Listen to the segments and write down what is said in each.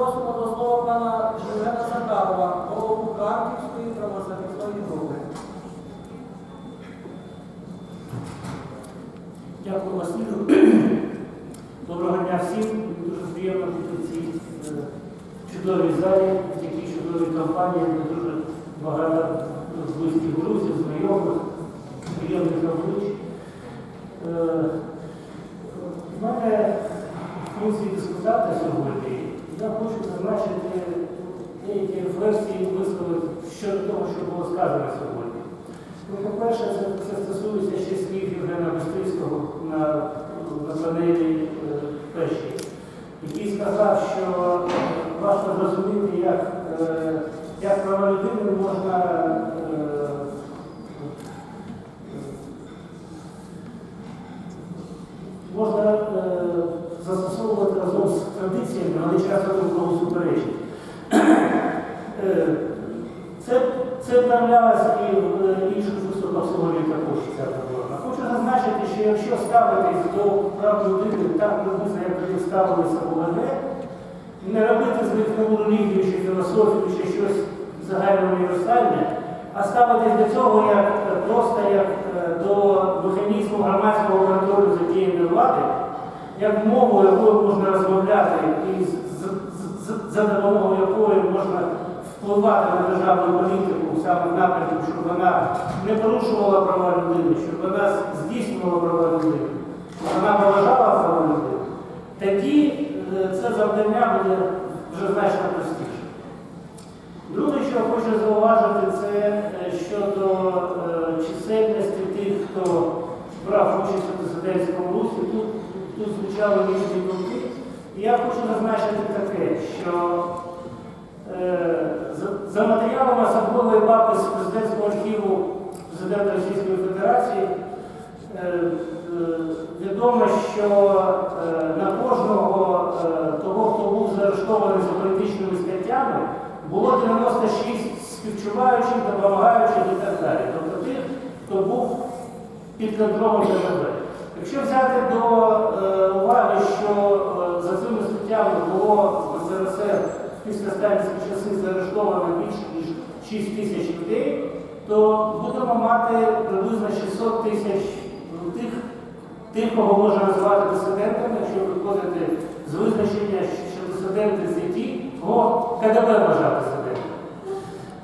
просимо до слова пана Євгена Сакарова, голову Харківської правозахисної групи. Дякую, Василю. Доброго дня всім. Дуже приємно бути в цій е, чудовій залі, в такій чудовій компанії, де дуже багато близьких друзів, знайомих, приємних облич. Е, В мене функції дискутата сьогодні. Я хочу зазначити деякі рефлексії висловити щодо того, що було сказано сьогодні. Ну, по-перше, це, це стосується ще слів Євгена Бестрицького на, на панелі е, першій, який сказав, що е, важко зрозуміти, як, е, як права людини можна е, можна е, застосовувати разом з традиціями, але часто другу суперечить. Е, Це, вправлялося і в е, інших виступах сьогодні також ця проблема. Хочу зазначити, що якщо ставитись до прав людини так приблизно, як тоді ставилися ОВГ, не робити з них нову релігію чи філософію, чи щось загальноуніверсальне, а ставитись до цього як е, просто як е, до механізму громадського контролю за діями влади, як мову, якою можна розмовляти і за допомогою якої можна впливати на державну політику саме в напрямку, щоб вона не порушувала права людини, щоб вона здійснювала права людини, щоб вона поважала права людини, тоді е, це завдання буде вже значно простіше. Друге, що я хочу зауважити, це е, щодо е, чисельності тих, хто брав участь у президентському русі. Тут, тут звучали різні думки. Я хочу зазначити таке, що за, за матеріалами особливої папи з президентського архіву президента Російської Федерації е, е, відомо, що е, на кожного е, того, хто був заарештований за політичними статтями, було 96 співчуваючих, допомагаючих і так далі. Тобто тих, хто був під контролем КГБ. Якщо взяти до е, уваги, що е, за цими статтями було СРСР після сталінські часи заарештовано більше ніж 6 тисяч людей, то будемо мати приблизно 600 тисяч ну, тих, тих, кого можна назвати дисидентами, якщо виходити з визначення, що дисиденти це ті, кого КДБ вважав дисидентами.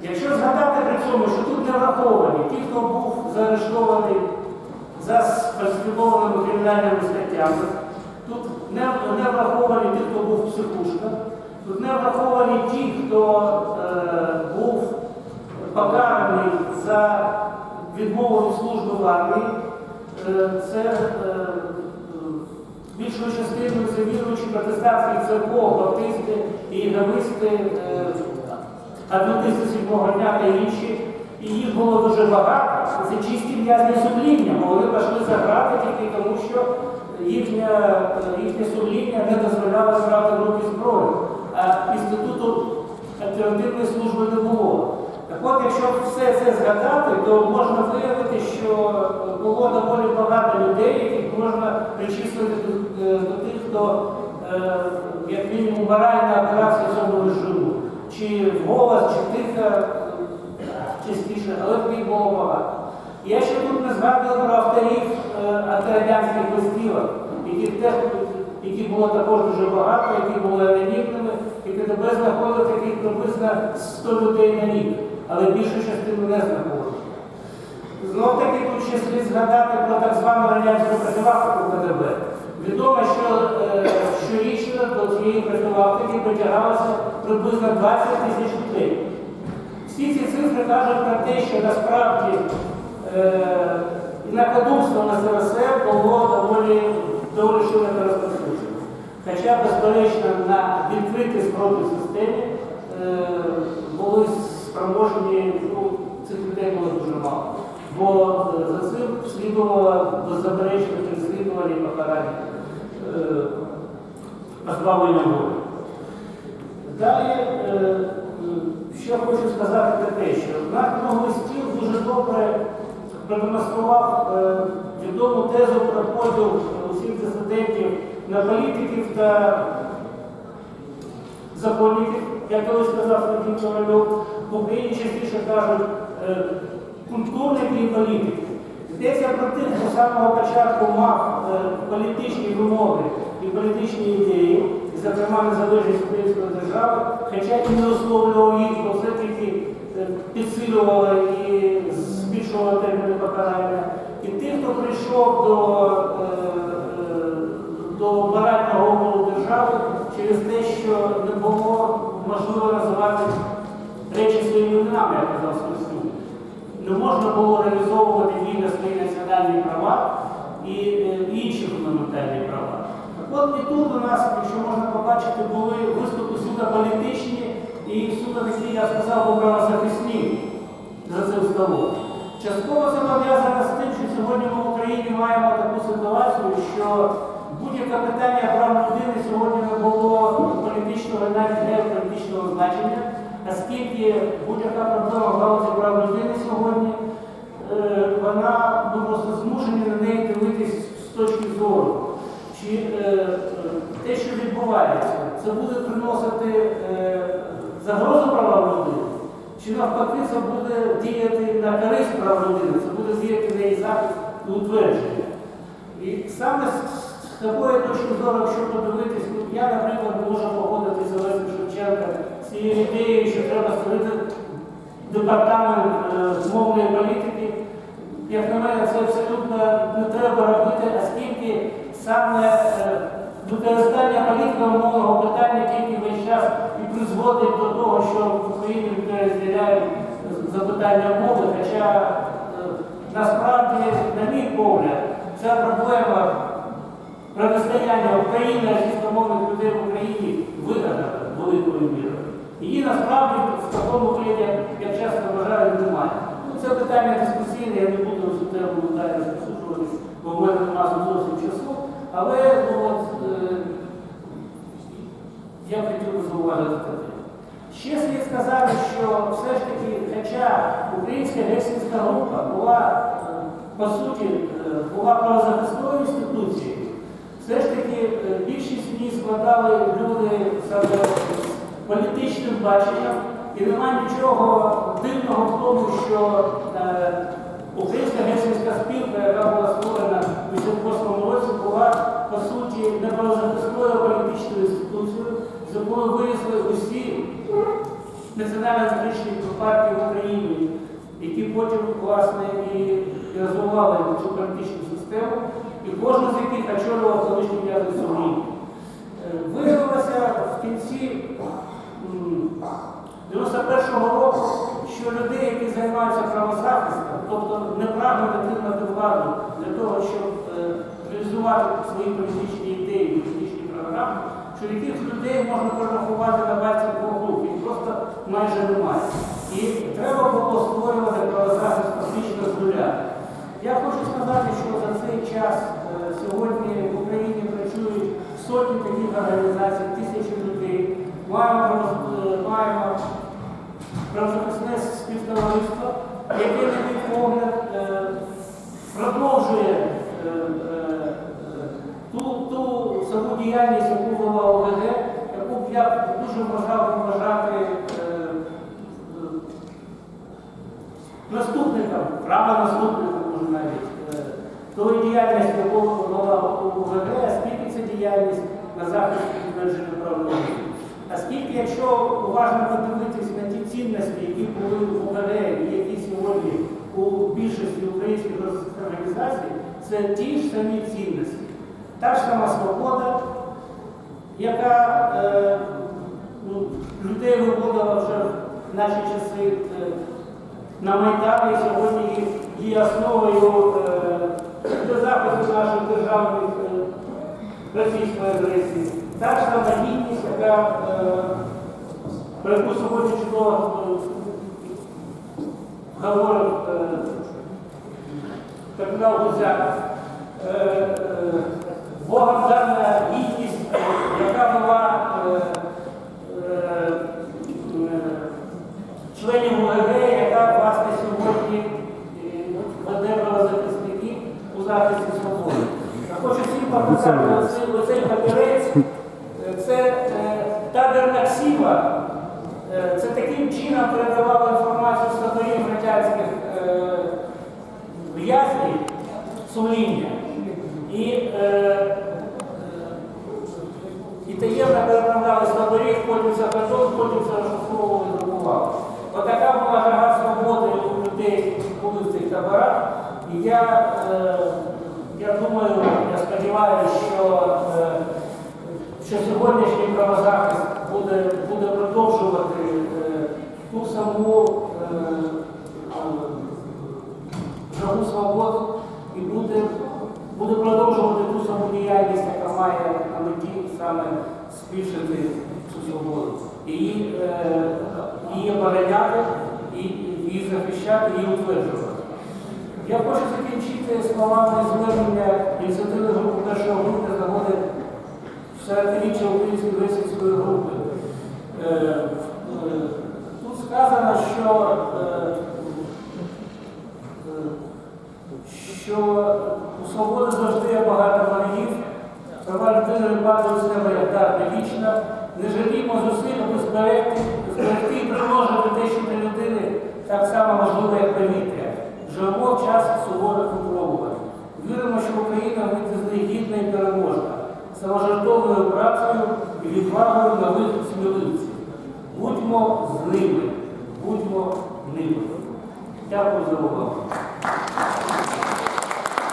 Якщо згадати при цьому, що тут не враховані ті, хто був заарештований за сфальсифікованими кримінальними статтями, тут не, не враховані ті, хто був в психушках, тут не враховані ті, хто е, був покараний за відмову від служби в армії. Е, це е, більшою частиною це віруючі протестантських церков, баптисти і єгависти, е, адвентисти сьомого дня та інші. І їх було дуже багато. Це чисті в'язні сумління, бо вони пішли за грати тільки тому, що їхнє, е, їхнє сумління не дозволяло брати в руки зброю. А інституту альтернативної служби не було. Так от, якщо все це згадати, то можна виявити, що було доволі багато людей, яких можна причислити до, е, тих, хто е, як мінімум моральна операція цьому режиму, чи вголос, чи тихо, частіше, але таких було багато. Я ще тут не згадую про авторів е, антирадянських листівок, яких теж які було також дуже багато, які були анонімними, КДБ знаходить таких приблизно 100 людей на рік, але більшу частину не знаходить. Знов таки тут ще слід згадати про так звану радянську профілактику КДБ. Відомо, що е, щорічно до цієї профілактики притягалося приблизно 20 тисяч людей. Всі ці цифри кажуть про те, що насправді е, на СРСР було доволі, Хоча, безперечно, на відкритій спробній системі е, були спроможні, ну, цих людей було дуже мало. Бо е, за цим слідувало беззаперечно переслідування і покарання е, позбавлення волі. Далі, е, е, що хочу сказати таке, що наш листів дуже добре продемонстрував е, відому тезу про поділ усіх дисидентів на політиків та законників, як колись сказав Сергій Ковальов, в Україні частіше кажуть е, культурники і політики. Йдеться про тих, хто з самого початку мав е, політичні вимоги і політичні ідеї, зокрема незалежність української держави, хоча і не условлював їх, бо все тільки е, підсилювало і збільшувало терміни покарання. І тих, хто прийшов до, до барального умову держави через те, що не було можливо називати речі своїми іменами, як казав Списку. Не можна було реалізовувати вільно свої національні права і е, інші фундаментальні права. Так от і тут у нас, якщо можна побачити, були виступи суто політичні і суто такі, я сказав, правозахисні за цим столом. Частково це пов'язано з тим, що сьогодні ми в Україні маємо таку ситуацію, що будь-яке питання прав людини сьогодні не було політичного навіть геополітичного значення, оскільки будь-яка проблема в галузі прав людини сьогодні, е, вона ми просто змушені на неї дивитись з точки зору. Чи е, е, те, що відбувається, це буде приносити загрозу правам людини? Чи навпаки це буде діяти на користь прав людини, це буде діяти на її захист і утвердження. І саме з з такої точки зору, якщо подивитись, ну, я, наприклад, можу погодитися з Олесем Шевченка з цією ідеєю, що треба створити департамент е, мовної політики. Як на мене, це абсолютно не треба робити, оскільки саме е, використання політико-мовного питання тільки весь час і призводить до того, що в Україні розділяють запитання мови, хоча е, насправді, на мій погляд, ця проблема протистояння України російськомовних людей в Україні вигадана великою мірою. Її насправді в такому вигляді, як часто вважають, немає. Ну, це питання дискусійне, я не буду цю тему далі розпосуджуватись, бо в мене немає зовсім часу. Але ну, от, е, я хотів би зауважити таке. Ще слід сказати, що все ж таки, хоча українська гельсінська група була, е, по суті, е, була правозахисною інституцією, все ж таки е, більшість в складали люди саме з політичним баченням, і немає нічого дивного в тому, що е, Українська гельсінська спілка, яка була створена у 1988 році, була по суті не правозахисною а політичною інституцією, з якою вирісли усі національно-історичні партії в Україні, які потім власне і розвивали цю політичну систему, і кожен з яких очолював 91-го року, що людей, які займаються правозахистом, тобто не прагнуть отримати владу для того, щоб е, реалізувати свої політичні ідеї, політичні програми, що таких людей можна прорахувати на пальцях двох їх просто майже немає. І треба було створювати правозахист фактично з нуля. Я хочу сказати, що за цей час е, сьогодні в Україні працюють сотні таких організацій, тисячі людей. Маємо, е, маємо правозахисне співтовариство, яке, на мій погляд, е, продовжує е, е, е, ту, саму діяльність, яку вела ОВГ, яку я дуже бажав вважати е, е, наступником, право наступником може навіть, е, тої діяльності, яку вела ОВГ, оскільки це діяльність на захист підтвердження прав людини. Оскільки, якщо уважно подивитись на ті цінності, які були в і які сьогодні у більшості українських організацій, це ті ж самі цінності. Та ж сама свобода, яка е, ну, людей виводила вже в наші часи е, на Майдані, сьогодні є основою е, для захисту наших державних е, російської агресії. Та ж сама гідність, яка про яку сьогодні чудово говорив кардинал Гузяк. Бога дана гідність, яка була членів УГГ, думаю, я сподіваюся, що е, що сьогоднішній правозахист буде буде продовжувати е, ту саму е, жагу свобод і буде буде продовжувати ту саму діяльність, яка має на меті саме збільшити цю свободу. Її обороняти, її захищати, її утверджувати. Я хочу Türkiye Slovak Hizmet ile Institut